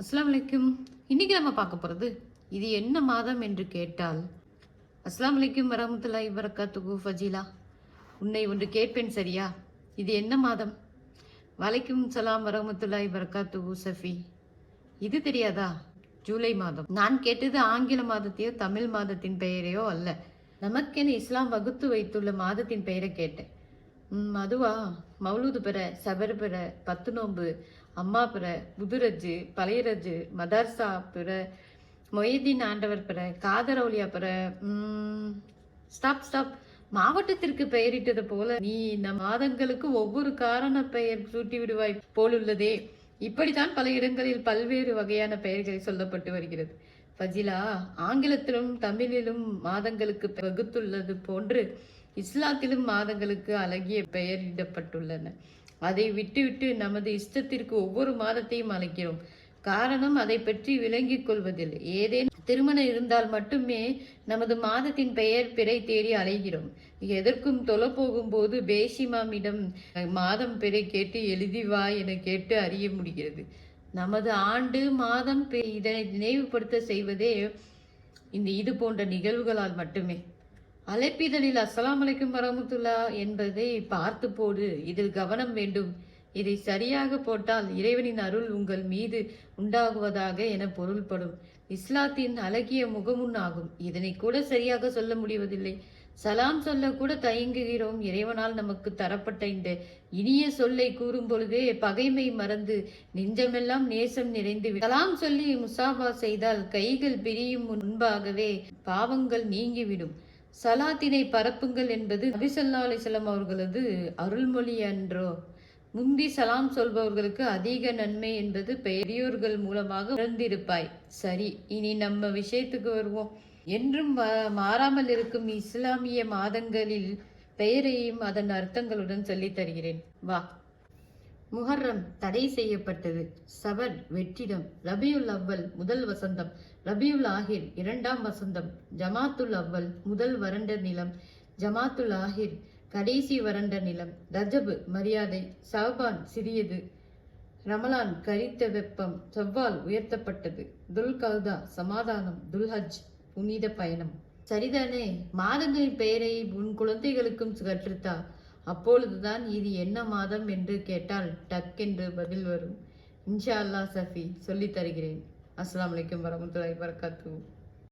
அஸ்லாம் அலைக்கும். இன்றைக்கி நம்ம பார்க்க போகிறது இது என்ன மாதம் என்று கேட்டால் அஸ்ஸலாமு அலைக்கும் வரமத்துல்லாஹி துகு ஃபஜீலா. உன்னை ஒன்று கேட்பேன் சரியா? இது என்ன மாதம்? வலைக்கும் சலாம் வரமத்துல்லாஹி துகு சஃபி. இது தெரியாதா? ஜூலை மாதம். நான் கேட்டது ஆங்கில மாதத்தையோ தமிழ் மாதத்தின் பெயரையோ அல்ல. நமக்கென இஸ்லாம் வகுத்து வைத்துள்ள மாதத்தின் பெயரை கேட்டேன். அதுவா? மௌலூது பெற சபர் பெற பத்து நோம்பு அம்மா பெற புதுரஜு பழையரஜு மதர்சா பெற மொய்தீன் ஆண்டவர் பெற காதரவுலியா பெற ஸ்டாப் ஸ்டாப். மாவட்டத்திற்கு பெயரிட்டது போல நீ இந்த மாதங்களுக்கு ஒவ்வொரு காரண பெயர் சூட்டி விடுவாய் போலுள்ளதே. இப்படித்தான் பல இடங்களில் பல்வேறு வகையான பெயர்களை சொல்லப்பட்டு வருகிறது. ஃபஜிலா ஆங்கிலத்திலும் தமிழிலும் மாதங்களுக்கு வகுத்துள்ளது போன்று இஸ்லாத்திலும் மாதங்களுக்கு அழகிய பெயரிடப்பட்டுள்ளன அதை விட்டுவிட்டு நமது இஷ்டத்திற்கு ஒவ்வொரு மாதத்தையும் அழைக்கிறோம். காரணம் அதை பற்றி விளங்கிக் கொள்வதில்லை. ஏதேனும் திருமணம் இருந்தால் மட்டுமே நமது மாதத்தின் பெயர் பிறை தேடி அலைகிறோம் எதற்கும் தொலை போகும்போது பேசிமாமிடம் மாதம் பிறை கேட்டு எழுதி வா என கேட்டு அறிய முடிகிறது. நமது ஆண்டு மாதம் பெ- இதனை நினைவுபடுத்த செய்வதே இந்த இது போன்ற நிகழ்வுகளால் மட்டுமே. அழைப்பிதழில் அஸ்லாம் அலைக்கும் வரமத்துல்லா என்பதை பார்த்து போடு. இதில் கவனம் வேண்டும். இதை சரியாக போட்டால் இறைவனின் அருள் உங்கள் மீது உண்டாகுவதாக என பொருள்படும். இஸ்லாத்தின் அழகிய முகமுன் ஆகும். இதனை கூட சரியாக சொல்ல முடிவதில்லை. சலாம் சொல்ல கூட தயங்குகிறோம். இறைவனால் நமக்கு தரப்பட்ட இந்த இனிய சொல்லை கூறும் பொழுதே பகைமை மறந்து நெஞ்சமெல்லாம் நேசம் நிறைந்து சலாம் சொல்லி முசாபா செய்தால் கைகள் பிரியும் முன்பாகவே பாவங்கள் நீங்கிவிடும். சலாத்தினை பரப்புங்கள் என்பது நபிசல்லா அலிசல்லாம் அவர்களது அருள்மொழி அன்றோ? முந்தி சலாம் சொல்பவர்களுக்கு அதிக நன்மை என்பது பெரியோர்கள் மூலமாக உணர்ந்திருப்பாய். சரி இனி நம்ம விஷயத்துக்கு வருவோம். என்றும் மாறாமல் இருக்கும் இஸ்லாமிய மாதங்களில் பெயரையும் அதன் அர்த்தங்களுடன் சொல்லித் தருகிறேன். வா. முஹர்ரம் தடை செய்யப்பட்டது. சபர் வெற்றிடம். ரபியுல் அவ்வல் முதல் வசந்தம். ரபியுல் ஆஹிர் இரண்டாம் வசந்தம். ஜமாத்துல் அவ்வல் முதல் வறண்ட நிலம். ஜமாத்துல் ஆஹிர் கடைசி வறண்ட நிலம். ரஜபு மரியாதை. சஹபான் சிறியது. ரமலான் கரித்த வெப்பம் செவ்வால் உயர்த்தப்பட்டது. துல்கல்தா சமாதானம். துல்ஹஜ் புனித பயணம். சரிதானே? மாதங்களின் பெயரை உன் குழந்தைகளுக்கும் கற்றுத்தா. அப்பொழுதுதான் இது என்ன மாதம் என்று கேட்டால் டக் என்று பதில் வரும். இன்ஷா அல்லாஹ் சஃபி சொல்லித் தருகிறேன். அஸ்லாம் வலைக்கம் வரமத்துல்லாஹி வரகாத்து